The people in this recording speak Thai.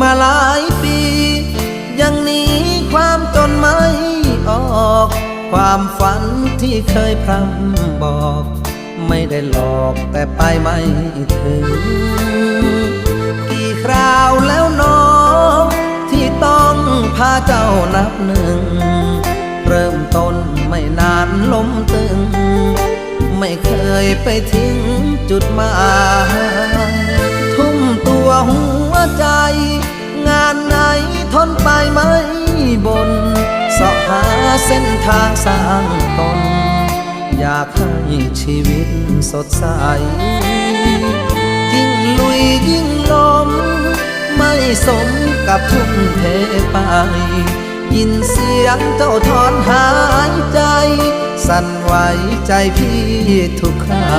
มาหลายปี ยังหนีความจนไม่ออก ความฝันที่เคยพร่ำบอก ไม่ได้หลอกแต่ไปไม่ถึง กี่คราวแล้วน้อง ที่ต้องพาเจ้านับหนึ่ง เริ่มต้นไม่นานล้มตึง ไม่เคยไปถึงจุดหมายทุ่มตัวหัวใจ ทนไปไม่บนเสาะหาเส้นทางสร้างตน อยากให้ชีวิตสดใส ยิ่งลุยยิ่งลม ไม่สมกับทุ่มเทไปยินเสียงเจ้าถอนหายใจ สั่นไหวใจพี่ทุกครา